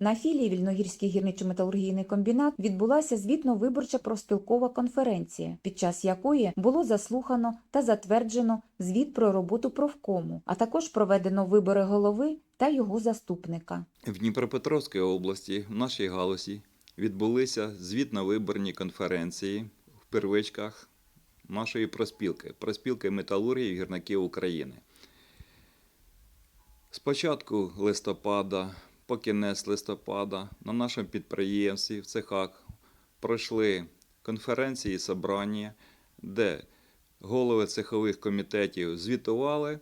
На філії Вільногірський гірничо-металургійний комбінат відбулася звітно-виборча профспілкова конференція, під час якої було заслухано та затверджено звіт про роботу профкому, а також проведено вибори голови та його заступника. В Дніпропетровській області в нашій галузі відбулися звітно-виборні конференції в первичках нашої проспілки, проспілки металургії гірників України. З початку листопада по кінець листопада на нашому підприємстві в цехах пройшли конференції і собрання, де голови цехових комітетів звітували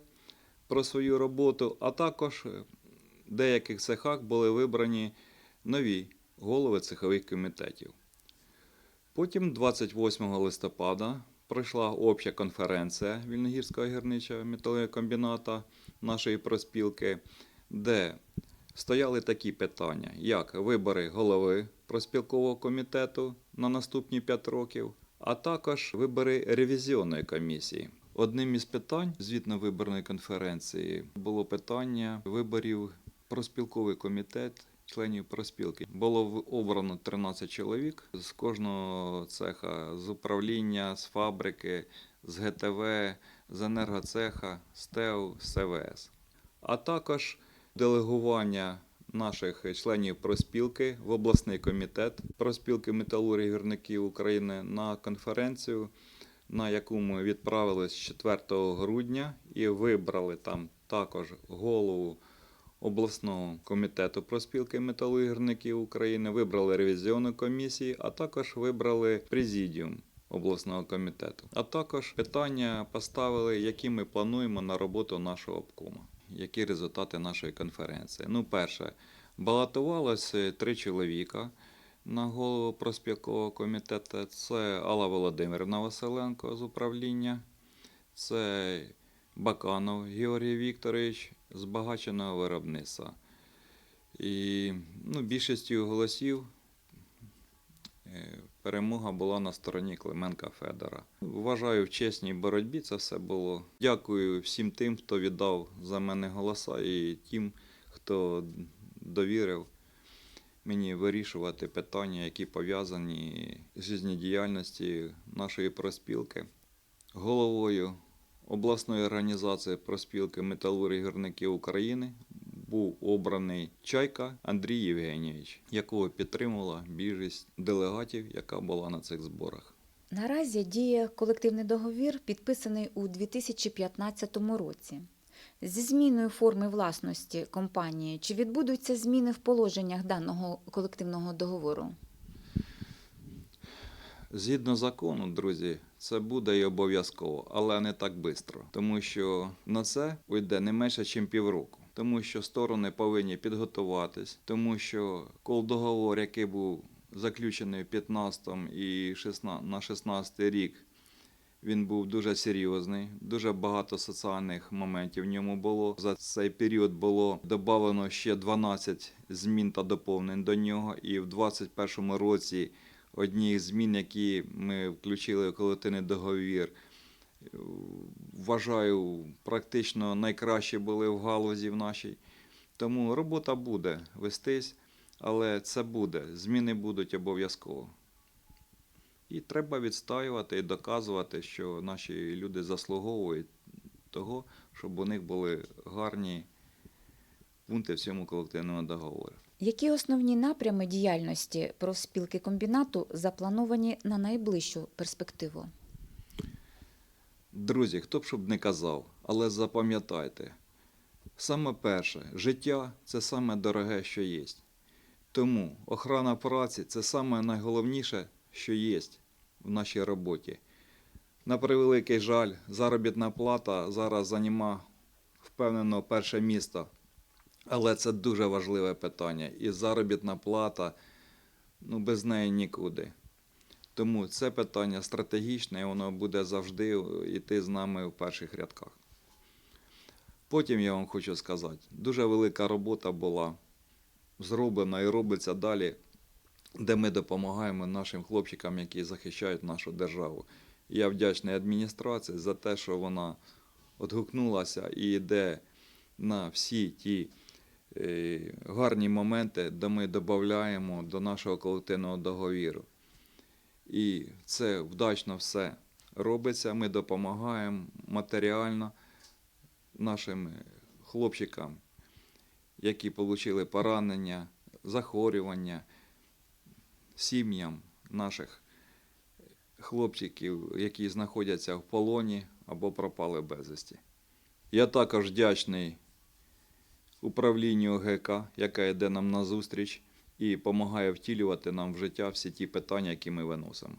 про свою роботу, а також в деяких цехах були вибрані нові голови цехових комітетів. Потім, 28 листопада, пройшла обща конференція Вільногірського гірничого металургійного комбіната нашої проспілки, де стояли такі питання, як вибори голови проспілкового комітету на наступні 5 років, а також вибори ревізіонної комісії. Одним із питань звітно-виборної конференції було питання виборів проспілковий комітет членів проспілки. Було обрано 13 чоловік з кожного цеха, з управління, з фабрики, з ГТВ, з енергоцеха, з ТЕУ, з СВС. А також делегування наших членів проспілки в обласний комітет проспілки металургії гірників України на конференцію, на яку ми відправились 4 грудня і вибрали там також голову обласного комітету проспілки металургів України, вибрали ревізіонну комісію, а також вибрали президіум обласного комітету. А також питання поставили, які ми плануємо на роботу нашого обкому. Які результати нашої конференції? Ну, перше, балотувалося три чоловіка на голову проспілкового комітету. Це Алла Володимирівна Василенко з управління, це Баканов Георгій Вікторович з багаченого виробництва. І ну, більшістю голосів е, перемога була на стороні Клименка Федора. Вважаю, в чесній боротьбі це все було. Дякую всім тим, хто віддав за мене голоса, і тим, хто довірив мені вирішувати питання, які пов'язані з життєдіяльністю нашої проспілки. Головою обласної організації проспілки металургів гірників України був обраний Чайка Андрій Євгенійович, якого підтримувала більшість делегатів, яка була на цих зборах. Наразі діє колективний договір, підписаний у 2015 році. Зі зміною форми власності компанії чи відбудуться зміни в положеннях даного колективного договору? Згідно закону, друзі, це буде і обов'язково, але не так швидко, тому що на це уйде не менше, ніж півроку. Тому що сторони повинні підготуватись, тому що кол договор, який був заключений в 15 і 16, на 16 рік, він був дуже серйозний, дуже багато соціальних моментів в ньому було. За цей період було додано ще 12 змін та доповнень до нього, і в 2021 році одні змін, які ми включили в колективний договір, вважаю, практично найкращі були в галузі в нашій. Тому робота буде вестись, але це буде. Зміни будуть обов'язково. І треба відстоювати і доказувати, що наші люди заслуговують того, щоб у них були гарні пункти в цьому колективному договорі. Які основні напрями діяльності профспілки комбінату заплановані на найближчу перспективу? Друзі, хто б щоб не казав, але запам'ятайте, саме перше, життя це саме дороге, що є. Тому охорона праці це саме найголовніше, що є в нашій роботі. На превеликий жаль, заробітна плата зараз займа впевнено перше місто. Але це дуже важливе питання. І заробітна плата, ну без неї нікуди. Тому це питання стратегічне, і воно буде завжди йти з нами в перших рядках. Потім я вам хочу сказати, дуже велика робота була зроблена і робиться далі, де ми допомагаємо нашим хлопчикам, які захищають нашу державу. І я вдячний адміністрації за те, що вона відгукнулася і йде на всі ті е, гарні моменти, де ми додаємо до нашого колективного договіру. І це вдачно все робиться. Ми допомагаємо матеріально нашим хлопчикам, які отримали поранення, захворювання, сім'ям наших хлопчиків, які знаходяться в полоні або пропали безвісті. Я також вдячний управлінню ГК, яке йде нам на зустріч і допомагає втілювати нам в життя всі ті питання, які ми виносимо.